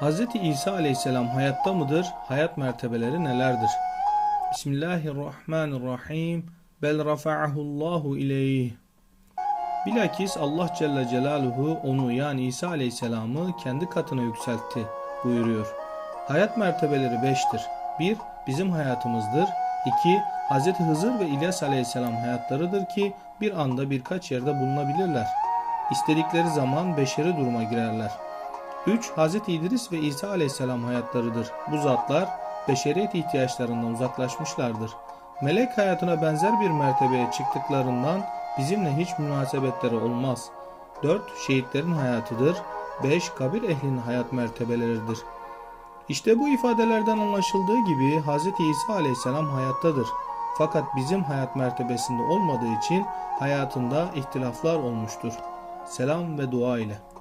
Hz. İsa aleyhisselam hayatta mıdır? Hayat mertebeleri nelerdir? Bismillahirrahmanirrahim. Bel rafa'ahullahu ileyh. Bilakis Allah Celle Celaluhu onu yani İsa Aleyhisselam'ı kendi katına yükseltti buyuruyor. Hayat mertebeleri beştir. 1. Bizim hayatımızdır. 2. Hz. Hızır ve İlyas Aleyhisselam hayatlarıdır ki bir anda birkaç yerde bulunabilirler. İstedikleri zaman beşeri duruma girerler. 3. Hz. İdris ve İsa Aleyhisselam hayatlarıdır. Bu zatlar beşeriyet ihtiyaçlarından uzaklaşmışlardır. Melek hayatına benzer bir mertebeye çıktıklarından bizimle hiç münasebetleri olmaz. 4. Şehitlerin hayatıdır. 5. Kabir ehlinin hayat mertebeleridir. İşte bu ifadelerden anlaşıldığı gibi Hz. İsa aleyhisselam hayattadır. Fakat bizim hayat mertebesinde olmadığı için hayatında ihtilaflar olmuştur. Selam ve dua ile.